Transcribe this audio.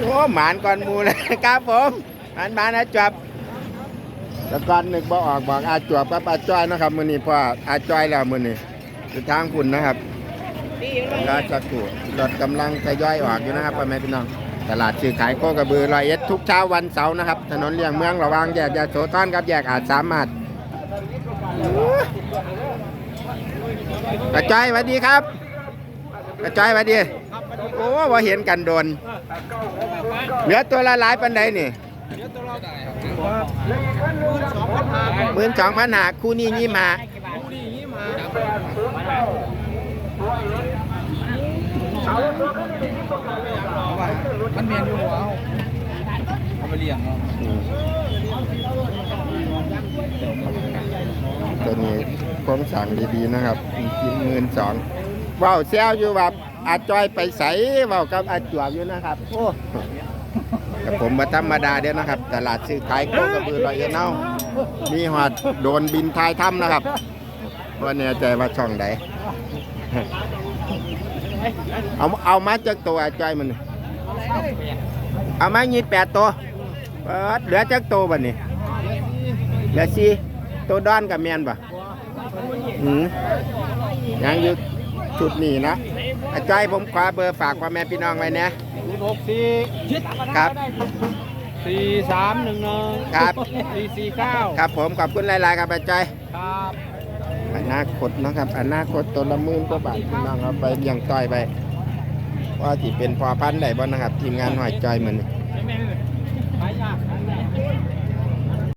โอ้หมานก่อนหมูเลยครับผมหมานหมานอาจวบแต่ก่อนนึกบ่ออกบอกอาจวบกับอาจ้อยนะครับมื้อนี้พ่ออาจ้อยแล้วมื้อนี้อยู่ทางคุณนะครับราชกุรถกำลังทยอยออกอยู่นะครับพ่อแม่พี่น้องตลาดซื้อขายโคกระบือร้อยเอ็ดทุกเช้าวันเสาร์นะครับ ถนนเลี่ยงเมืองระหว่างแยกยาโสธรกับแยกอาจสามารถกระจายสวัสดีครับกระจายสวัสดี โอ้ว่าเห็นกันโดน เหลือตัวละหลายปันใดนี่หมื่นสองพันหาคู่นี้ยี่มามันเมียนอยู่เอาเอาไปเลี้ยงเนาะตัวนี้โครงสั่งดีๆนะครับกินหมื่นสองว้าวเซลอยู่แบบ อาจอยไปใสเว้ากับอาจวบอยู่นะครับ โอ้แต่ผมมาธรรมดาเดียวนะครับ ตลาดซื้อขายโคกระบือลอยเอ็ดเน่ามีหอดโดนบินทายถ้ำนะครับว่าแน่ใจว่าช่องใดเอาเอามาจากตัวอาจอยมันเอามายี่แปดตัวเปิดเหลือจากตัวบัดนี้เหลือสี่ตัวดอนกับแมนป่ะหืมยังอยู่ชุดนี้นะ อาจอยผมขวาเบอร์ฝากพ่อแม่พี่น้องไว้นะศูนย์หกสี่ครับสี่สามหนึ่งหนึ่งครับสี่สี่เก้าครับผมขอบคุณหลายๆครับอาจอยครับอนาคตนะครับอนาคตตัวละหมื่นกว่าบาทพี่น้องเอาไปเลี้ยงต้อยไปว่าที่เป็นพอพันธุ์ได้บ่นะครับ ทีมงานหอยจอยเหมือน